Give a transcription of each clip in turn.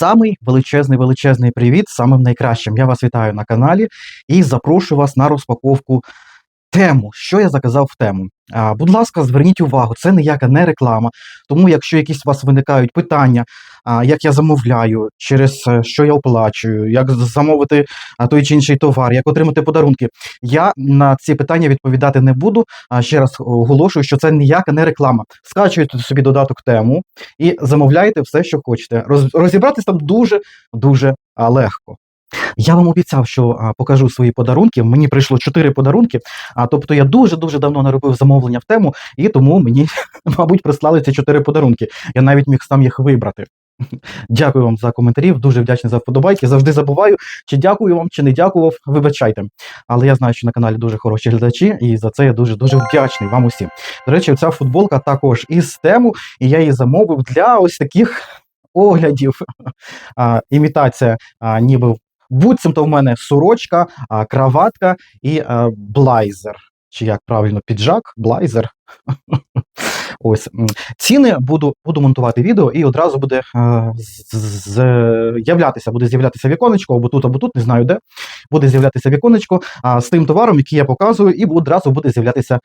Самий величезний величезний привіт самим найкращим. Я вас вітаю на каналі і запрошую вас на розпаковку тему. Що я заказав в тему? Будь ласка, зверніть увагу, це ніяка не реклама. Тому, якщо якісь у вас виникають питання, як я замовляю, через е, що я оплачую, як замовити той чи інший товар, як отримати подарунки, я на ці питання відповідати не буду. Ще раз оголошую, що це ніяка не реклама. Скачуйте собі додаток тему і замовляйте все, що хочете. Роз, розібратись там дуже дуже легко. Я вам обіцяв, що а, покажу свої подарунки. Мені прийшло чотири подарунки. А тобто я дуже дуже давно не робив замовлення в тему, і тому мені, мабуть, прислали ці чотири подарунки. Я навіть міг сам їх вибрати. Дякую вам за коментарі, дуже вдячний за вподобайки. Завжди забуваю, чи дякую вам, чи не дякував. Вибачайте. Але я знаю, що на каналі дуже хороші глядачі, і за це я дуже дуже вдячний вам усім. До речі, ця футболка також із тему, і я її замовив для ось таких оглядів. А, імітація, а, ніби буцімто в мене сорочка, а, краватка і а, блайзер. Чи як правильно, піджак, блайзер. Ось ціни буду, буду монтувати відео, і одразу буде е, з'являтися, буде з'являтися віконечко, або тут, або тут, не знаю де. Буде з'являтися віконечко а, з тим товаром, який я показую, і одразу буде з'являтися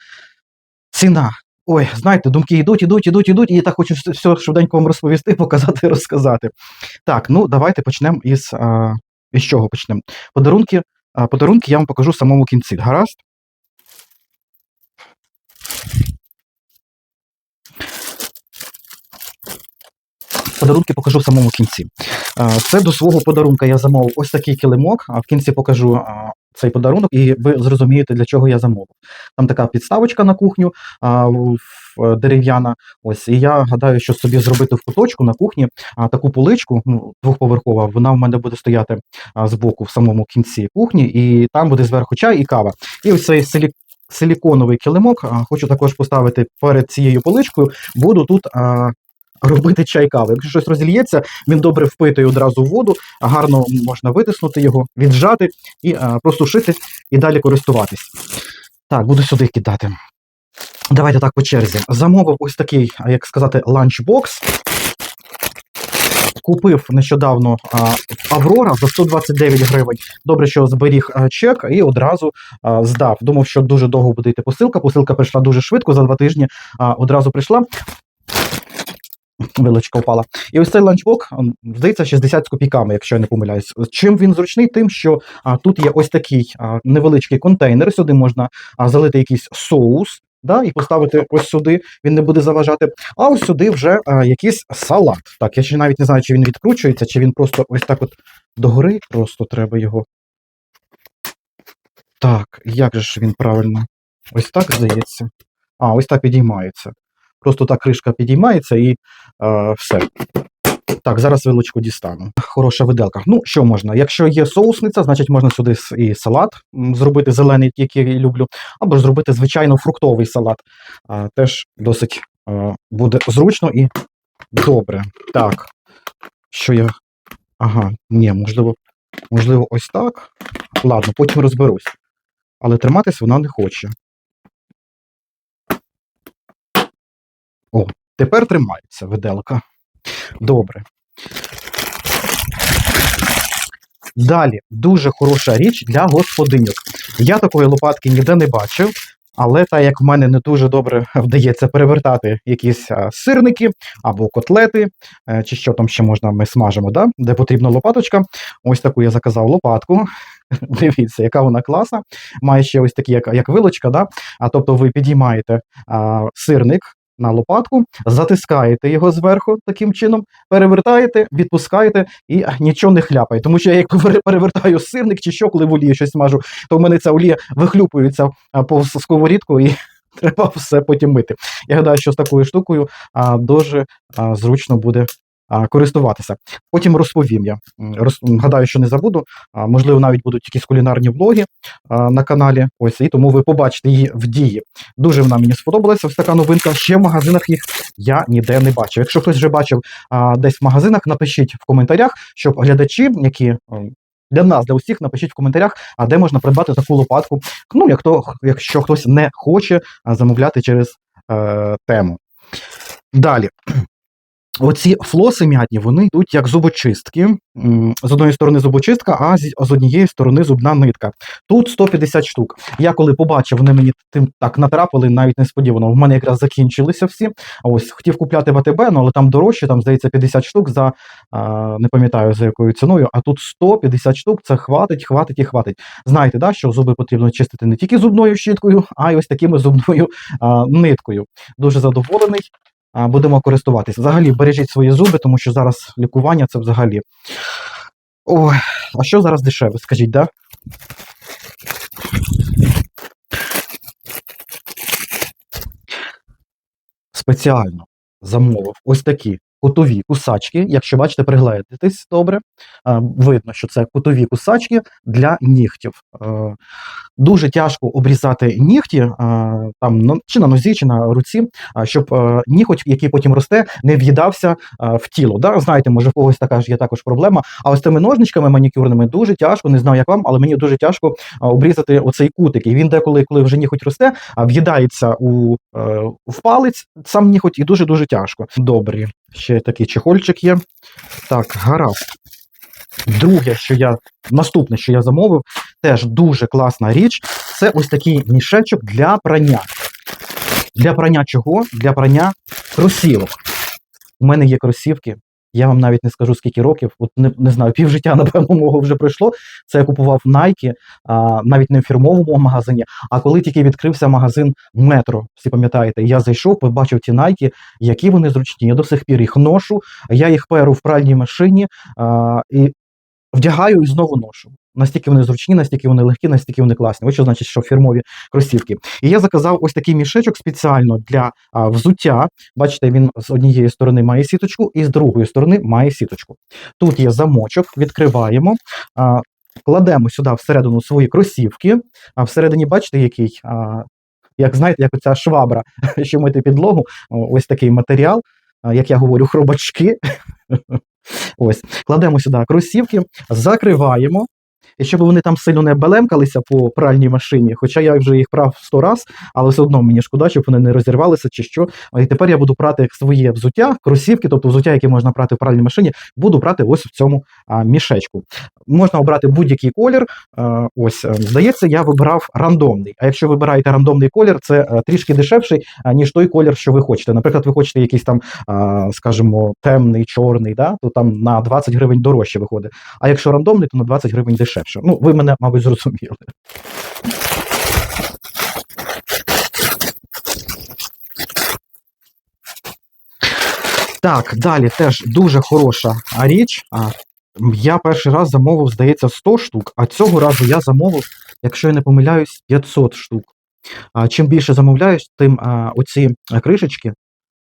ціна. Ой, знаєте, думки йдуть, ідуть, ідуть, ідуть, і я так хочу все швиденько вам розповісти, показати, розказати. Так, ну давайте почнемо із. А, із чого почнемо? Подарунки, а, подарунки я вам покажу самому кінці. Гаразд? Подарунки покажу в самому кінці. Це до свого подарунка я замовив ось такий килимок, а в кінці покажу цей подарунок, і ви зрозумієте, для чого я замовив. Там така підставочка на кухню в- дерев'яна. Ось, і я гадаю, що собі зробити в куточку на кухні таку поличку, ну, двохповерхова, вона в мене буде стояти збоку в самому кінці кухні, і там буде зверху чай і кава. І ось цей силі... силіконовий килимок хочу також поставити перед цією поличкою. Буду тут. А, Робити чай кави. Якщо щось розільється, він добре впитує одразу воду, гарно можна витиснути його, віджати і а, просушити і далі користуватись. Так, буду сюди кидати. Давайте так по черзі. Замовив ось такий, як сказати, ланчбокс. Купив нещодавно Аврора за 129 гривень. Добре, що зберіг а, чек і одразу а, здав. Думав, що дуже довго буде йти посилка. Посилка прийшла дуже швидко, за два тижні одразу прийшла. Вилочка впала. І ось цей ланчбок, здається, 60 з копійками, якщо я не помиляюсь. Чим він зручний? Тим, що а, тут є ось такий а, невеличкий контейнер. Сюди можна а, залити якийсь соус. Да, і поставити ось сюди, він не буде заважати. А ось сюди вже а, якийсь салат. Так, я ще навіть не знаю, чи він відкручується, чи він просто ось так от догори. Просто треба його. Так, як же ж він правильно? Ось так здається. А, ось так підіймається. Просто так кришка підіймається і е, все. Так, зараз вилочку дістану. Хороша виделка. Ну, що можна? Якщо є соусниця, значить можна сюди і салат зробити зелений, який я люблю, або ж зробити звичайно фруктовий салат. А, теж досить е, буде зручно і добре. Так. Що я. Ага, ні, можливо, можливо, ось так. Ладно, потім розберусь. Але триматись вона не хоче. О, тепер тримається виделка. Добре. Далі дуже хороша річ для господиньок. Я такої лопатки ніде не бачив, але так як в мене не дуже добре вдається перевертати якісь сирники або котлети, е, чи що там ще можна, ми смажимо, да? де потрібна лопаточка. Ось таку я заказав лопатку. Дивіться, яка вона класна. Має ще ось такі, як, як вилочка, да? а тобто ви підіймаєте а, сирник на лопатку, затискаєте його зверху таким чином, перевертаєте, відпускаєте і нічого не хляпає. Тому що я як пере- перевертаю сирник чи що, коли в олії щось мажу, то в мене ця олія вихлюпується по сковорідку і треба все потім мити. Я гадаю, що з такою штукою а, дуже а, зручно буде. Користуватися. Потім розповім я. Роз, гадаю, що не забуду. Можливо, навіть будуть якісь кулінарні влоги на каналі. Ось і тому ви побачите її в дії. Дуже вона мені сподобалася. Ось така новинка. Ще в магазинах їх я ніде не бачив. Якщо хтось вже бачив десь в магазинах, напишіть в коментарях, щоб глядачі, які для нас, для усіх, напишіть в коментарях, а де можна придбати таку лопатку. Ну, як то, якщо хтось не хоче замовляти через е, тему. Далі. Оці флоси м'ятні, вони йдуть як зубочистки. З одної сторони зубочистка, а з, однієї сторони зубна нитка. Тут 150 штук. Я коли побачив, вони мені тим так натрапили, навіть несподівано. В мене якраз закінчилися всі. Ось хотів купляти в АТБ, ну але там дорожче, там здається 50 штук за не пам'ятаю за якою ціною. А тут 150 штук. Це хватить, хватить і хватить. Знаєте, да, що зуби потрібно чистити не тільки зубною щіткою, а й ось такими зубною а, ниткою. Дуже задоволений. Будемо користуватися. Взагалі бережіть свої зуби, тому що зараз лікування це взагалі. Ой, а що зараз дешеве? Скажіть, да? Спеціально замовив ось такі кутові кусачки. Якщо бачите, пригледитесь добре. Видно, що це кутові кусачки для нігтів. Е, Дуже тяжко обрізати нігті там чи на нозі, чи на руці, щоб е, ніготь, який потім росте, не в'їдався в тіло. Да? Знаєте, може в когось така ж є також проблема. А ось тими ножничками манікюрними дуже тяжко, не знаю, як вам, але мені дуже тяжко обрізати оцей кутик. І він деколи, коли вже ніготь росте, в'їдається у е, в палець сам ніготь, і дуже дуже тяжко. Добре, ще такий чехольчик є. Так, гаразд. Друге, що я наступне, що я замовив, теж дуже класна річ. Це ось такий мішечок для прання. Для прання чого? Для прання кросівок. У мене є кросівки. Я вам навіть не скажу скільки років, от не, не знаю, півжиття, напевно, мого вже пройшло. Це я купував Nike, а, навіть не в фірмовому магазині. А коли тільки відкрився магазин метро, всі пам'ятаєте, я зайшов, побачив ті Nike, які вони зручні. Я до сих пір їх ношу, я їх перу в пральній машині а, і вдягаю і знову ношу. Настільки вони зручні, настільки вони легкі, настільки вони класні. Ось що значить, що фірмові кросівки. І я заказав ось такий мішечок спеціально для а, взуття. Бачите, він з однієї сторони має сіточку, і з другої сторони має сіточку. Тут є замочок, відкриваємо. А, Кладемо сюди всередину свої кросівки, а всередині, бачите, який, а, як знаєте, як оця швабра, що мити підлогу, ось такий матеріал, як я говорю, хробачки. Ось, кладемо сюди кросівки, закриваємо. І щоб вони там сильно не белемкалися по пральній машині, хоча я вже їх прав сто раз, але все одно мені шкода, щоб вони не розірвалися чи що. І тепер я буду прати своє взуття, кросівки, тобто взуття, яке можна прати в пральній машині, буду брати ось в цьому а, мішечку. Можна обрати будь-який колір. А, ось, е, здається, я вибирав рандомний. А якщо вибираєте рандомний колір, це е, трішки дешевший, а, ніж той колір, що ви хочете. Наприклад, ви хочете якийсь там, а, скажімо, темний, чорний, да? то там на 20 гривень дорожче виходить. А якщо рандомний, то на 20 гривень дешевше. Ну, ви мене, мабуть, зрозуміли. Так, далі теж дуже хороша річ. Я перший раз замовив, здається, 100 штук, а цього разу я замовив, якщо я не помиляюсь, 500 штук. Чим більше замовляюсь, тим оці кришечки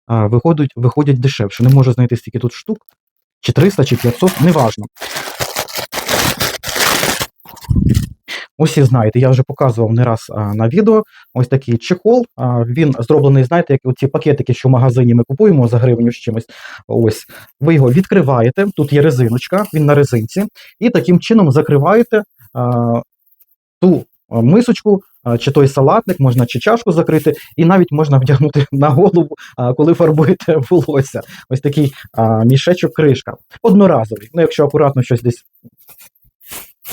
виходять, виходять дешевше. Не можу знайти стільки тут штук. Чи 300, чи 500, неважно. Усі знаєте, я вже показував не раз а, на відео. Ось такий чехол. А, він зроблений, знаєте, як ці пакетики, що в магазині ми купуємо за гривню з чимось. Ось ви його відкриваєте. Тут є резиночка, він на резинці, і таким чином закриваєте а, ту мисочку. Чи той салатник, можна чи чашку закрити, і навіть можна вдягнути на голову, коли фарбуєте волосся. Ось такий мішечок кришка. Одноразовий. Ну, якщо акуратно щось десь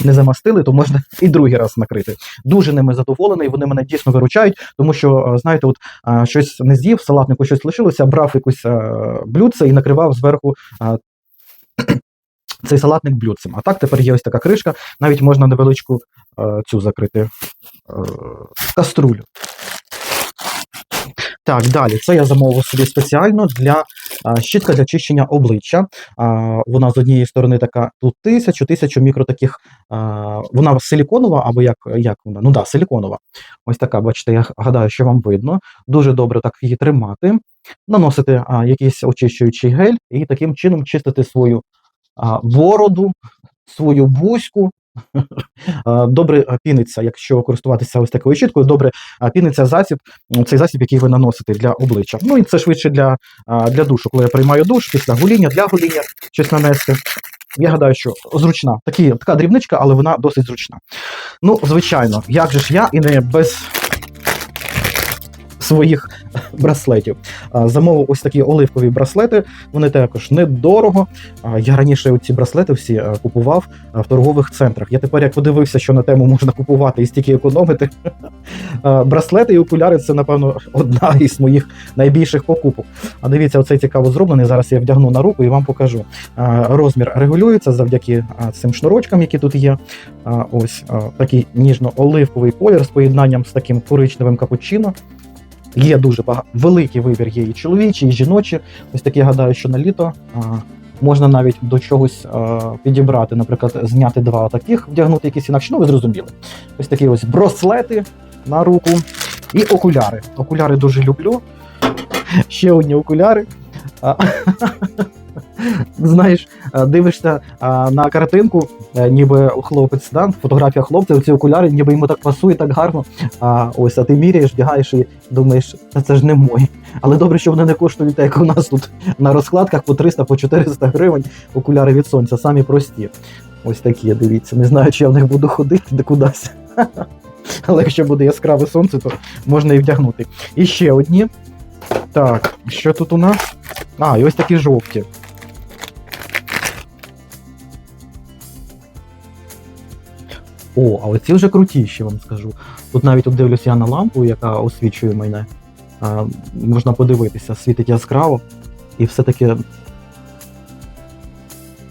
не замастили, то можна і другий раз накрити. Дуже ними задоволений, вони мене дійсно виручають, тому що, е, знаєте, от е, щось не з'їв, салатнику щось лишилося, брав якусь е, блюдце і накривав зверху. Цей салатник блюдцем. А так тепер є ось така кришка, навіть можна невеличку е, цю закрити е, каструлю. Так, далі. Це я замовив собі спеціально для а, щітка для чищення обличчя. А, вона з однієї сторони така тут тисячу, тисячу мікро таких. А, вона силіконова, або як, як вона? Ну да, силіконова. Ось така, бачите, я гадаю, що вам видно. Дуже добре так її тримати, наносити а, якийсь очищуючий гель і таким чином чистити свою а, бороду, свою бузьку. Добре піниться, якщо користуватися ось такою щіткою, добре піниться засіб, цей засіб, який ви наносите для обличчя. Ну і це швидше для, для душу, коли я приймаю душ, після гуління, для гуління щось нанести. Я гадаю, що зручна. Такі, така дрібничка, але вона досить зручна. Ну, звичайно, як же ж я і не без своїх браслетів. Замовив ось такі оливкові браслети. Вони також недорого. Я раніше ці браслети всі купував в торгових центрах. Я тепер як подивився, що на тему можна купувати і стільки економити. Браслети і окуляри це, напевно, одна із моїх найбільших покупок. А дивіться, оцей цікаво зроблений. Зараз я вдягну на руку і вам покажу. Розмір регулюється завдяки цим шнурочкам, які тут є. Ось такий ніжно-оливковий колір з поєднанням з таким коричневим капучино. Є дуже багато великий вибір є і чоловічі, і жіночі. Ось такі гадаю, що на літо а, можна навіть до чогось а, підібрати. Наприклад, зняти два таких, вдягнути якісь інакше. Ну, ви зрозуміли. Ось такі ось браслети на руку і окуляри. Окуляри дуже люблю. Ще одні окуляри. Знаєш, дивишся на картинку, е, ніби хлопець, да? фотографія хлопця, ці окуляри, ніби йому так пасує, так гарно. А ось, а ти міряєш, вдягаєш і думаєш, це ж не мої. Але добре, що вони не коштують, так як у нас тут на розкладках по 300 по 400 гривень окуляри від сонця, самі прості. Ось такі, дивіться. Не знаю, чи я в них буду ходити де кудись. Але якщо буде яскраве сонце, то можна і вдягнути. І ще одні. Так, що тут у нас? А, і ось такі жовті. О, а оці вже крутіші, вам скажу. Тут навіть от дивлюся я на лампу, яка освічує мене. А, можна подивитися, світить яскраво. І все-таки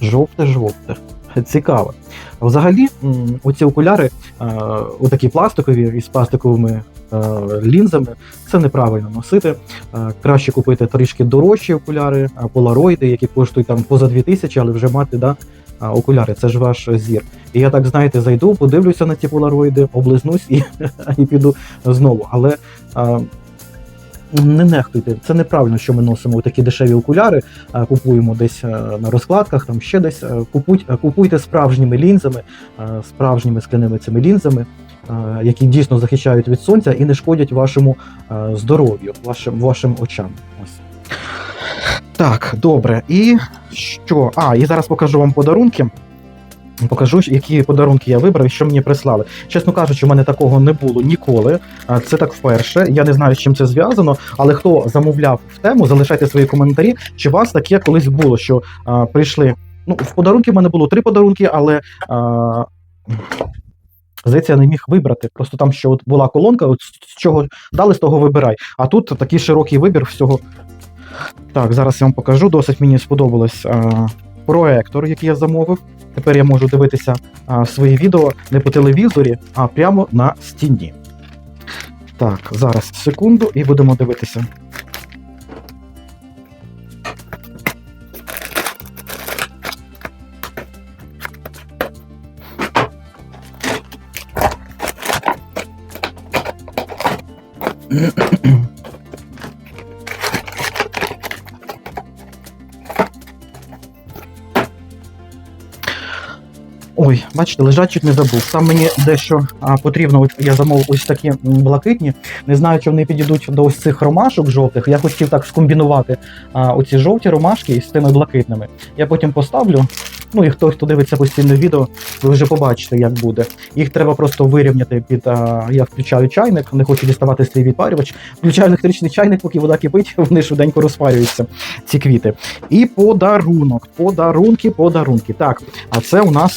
жовте-жовте. Цікаво. А Взагалі, оці окуляри, отакі пластикові із пластиковими лінзами, це неправильно носити. Краще купити трішки дорожчі окуляри, е, полароїди, які коштують там поза 2000, але вже мати да, окуляри, це ж ваш зір. І я так, знаєте, зайду, подивлюся на ці полароїди, облизнусь і, і піду знову. Але е, не нехтуйте, це неправильно, що ми носимо такі дешеві окуляри, а, купуємо десь е, на розкладках, там ще десь. Е, Купуйте, е, купуйте справжніми лінзами, е, справжніми скляними цими лінзами, які дійсно захищають від сонця і не шкодять вашому здоров'ю, вашим, вашим очам. Ось. Так, добре. І що? А, і зараз покажу вам подарунки. Покажу, які подарунки я вибрав і що мені прислали. Чесно кажучи, у мене такого не було ніколи. Це так вперше. Я не знаю, з чим це зв'язано, але хто замовляв в тему, залишайте свої коментарі. Чи вас таке колись було, що а, прийшли. Ну, в подарунки в мене було три подарунки, але. А, Здається, я не міг вибрати. Просто там ще от була колонка, от з чого дали, з того вибирай. А тут такий широкий вибір всього. Так, зараз я вам покажу. Досить мені сподобалось проектор, який я замовив. Тепер я можу дивитися а, свої відео не по телевізорі, а прямо на стіні. Так, зараз секунду і будемо дивитися. Бачите, лежать чуть не забув. Там мені дещо а, потрібно. От я замовив ось такі блакитні. Не знаю, чи вони підійдуть до ось цих ромашок жовтих. Я хотів так скомбінувати а, оці жовті ромашки із тими блакитними. Я потім поставлю. Ну і хто хто дивиться постійне відео, ви вже побачите, як буде. Їх треба просто вирівняти під. А, я включаю чайник, не хочу діставати свій відпарювач. Включаю електричний чайник, поки вода кипить, вони швиденько розпарюються, ці квіти. І подарунок. Подарунки, подарунки. Так, а це у нас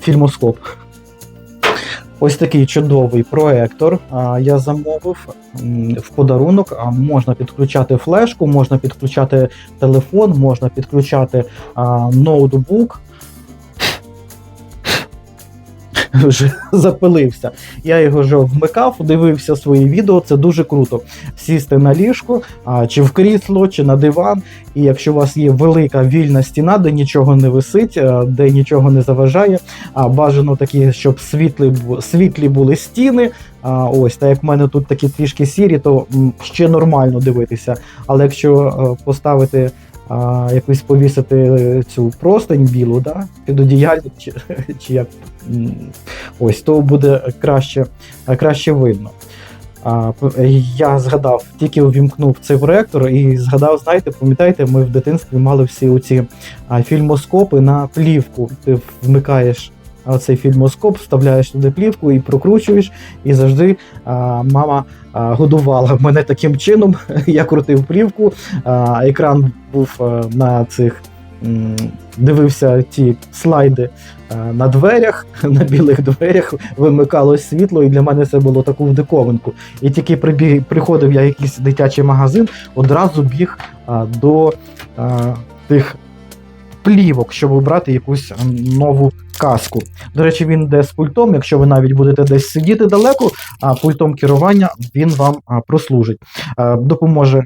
фільмоскоп. Ось такий чудовий проектор. А, я замовив в подарунок. А, можна підключати флешку, можна підключати телефон, можна підключати а, ноутбук. Вже запилився. Я його вже вмикав, дивився свої відео. Це дуже круто. Сісти на ліжко, а, чи в крісло, чи на диван. І якщо у вас є велика вільна стіна, де нічого не висить, е, де нічого не заважає, а бажано такі, щоб світлі, світлі були стіни. А, ось, так як в мене тут такі трішки сірі, то ще нормально дивитися. Але якщо е, поставити. А, якусь повісити цю простень білу, да, під одіяльник, чи, чи як ось, то буде краще, краще видно. А, я згадав, тільки увімкнув цей проектор і згадав, знаєте, пам'ятаєте, ми в дитинстві мали всі оці фільмоскопи на плівку. Ти вмикаєш цей фільмоскоп, вставляєш туди плівку і прокручуєш. І завжди а, мама а, годувала мене таким чином. Я крутив плівку, а, екран був а, на цих. Дивився ті слайди на дверях, на білих дверях вимикалось світло, і для мене це було таку в диковинку. І тільки прибіг, приходив я якийсь дитячий магазин, одразу біг до а, тих плівок, щоб обрати якусь нову казку. До речі, він йде з пультом. Якщо ви навіть будете десь сидіти далеко, а пультом керування він вам прослужить. Допоможе.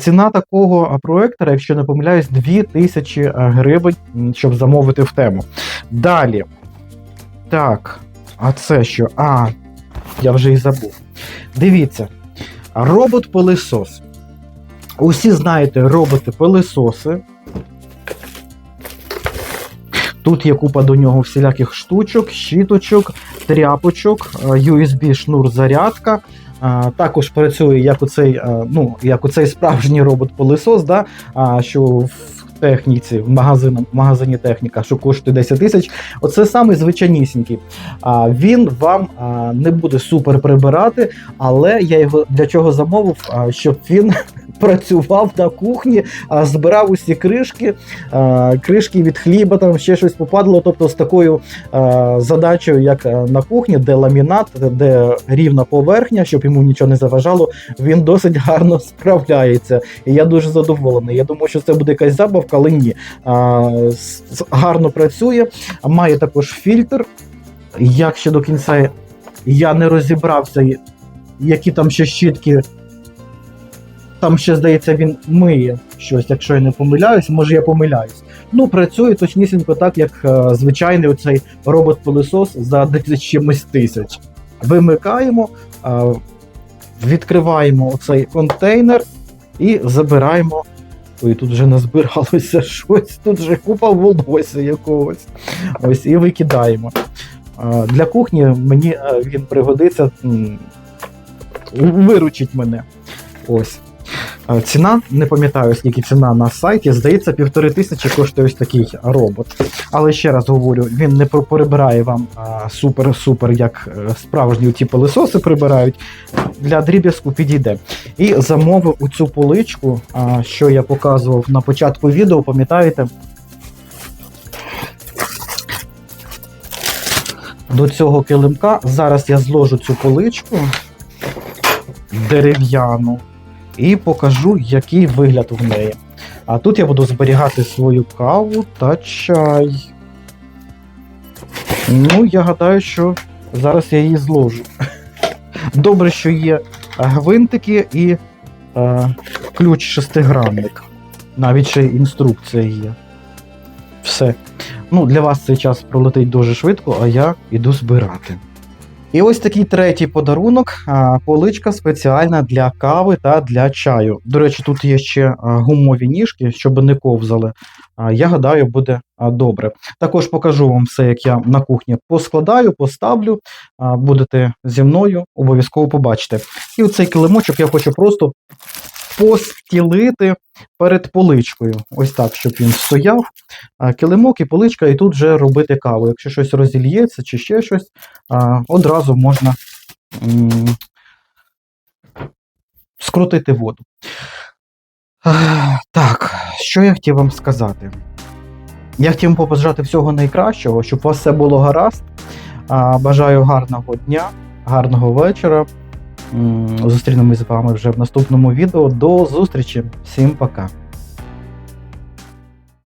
Ціна такого проектора, якщо не помиляюсь, 2000 гривень, щоб замовити в тему. Далі. Так, а це що? А, я вже і забув. Дивіться, робот-пилисос. Усі знаєте роботи-пилисоси. Тут є купа до нього всіляких штучок, щіточок, тряпочок, е, USB шнур зарядка. Також працює як оцей, е, ну, як оцей справжній робот-пилисос, да, що в техніці, в магазині, в магазині техніка, що коштує 10 тисяч. Оце самий звичайнісінький. Він вам не буде супер прибирати, але я його для чого замовив, щоб він працював на кухні, а, збирав усі кришки, кришки від хліба, там ще щось попадало. Тобто з такою задачею, як на кухні, де ламінат, де рівна поверхня, щоб йому нічого не заважало, він досить гарно справляється. І я дуже задоволений. Я думаю, що це буде якась забавка, але ні. Гарно працює, має також фільтр. Як ще до кінця я не розібрався, які там ще щітки. Там ще, здається, він миє щось, якщо я не помиляюсь, може я помиляюсь. Ну, працює точнісінько так, як е, звичайний оцей робот-пилисос за 10 чимось тисяч. Вимикаємо, е, відкриваємо оцей контейнер і забираємо. Ой, тут вже назбиралося щось, тут вже купа волосся якогось. Ось і викидаємо. Е, Для кухні мені е, він пригодиться, виручить мене. Ось. Е, Ціна, не пам'ятаю, скільки ціна на сайті. Здається, півтори тисячі коштує ось такий робот. Але ще раз говорю, він не прибирає вам супер-супер, як е, справжні ті пилисоси прибирають. Для дріб'язку підійде. І замовив у цю поличку, що я показував на початку відео, пам'ятаєте? До цього килимка. Зараз я зложу цю поличку дерев'яну і покажу, який вигляд в неї. А тут я буду зберігати свою каву та чай. Ну, я гадаю, що зараз я її зложу. Добре, що є гвинтики і е, ключ шестигранник. Навіть ще інструкція є. Все. Ну, для вас цей час пролетить дуже швидко, а я іду збирати. І ось такий третій подарунок. Поличка спеціальна для кави та для чаю. До речі, тут є ще гумові ніжки, щоб не ковзали. Я гадаю, буде добре. Також покажу вам все, як я на кухні поскладаю, поставлю. Будете зі мною, обов'язково побачите. І оцей килимочок я хочу просто постілити перед поличкою. Ось так, щоб він стояв. Килимок і поличка, і тут вже робити каву. Якщо щось розільється чи ще щось, одразу можна скрутити воду. Так, що я хотів вам сказати? Я хотів вам побажати всього найкращого, щоб у вас все було гаразд. Бажаю гарного дня, гарного вечора. Зустрінемось з вами вже в наступному відео. До зустрічі. Всім пока.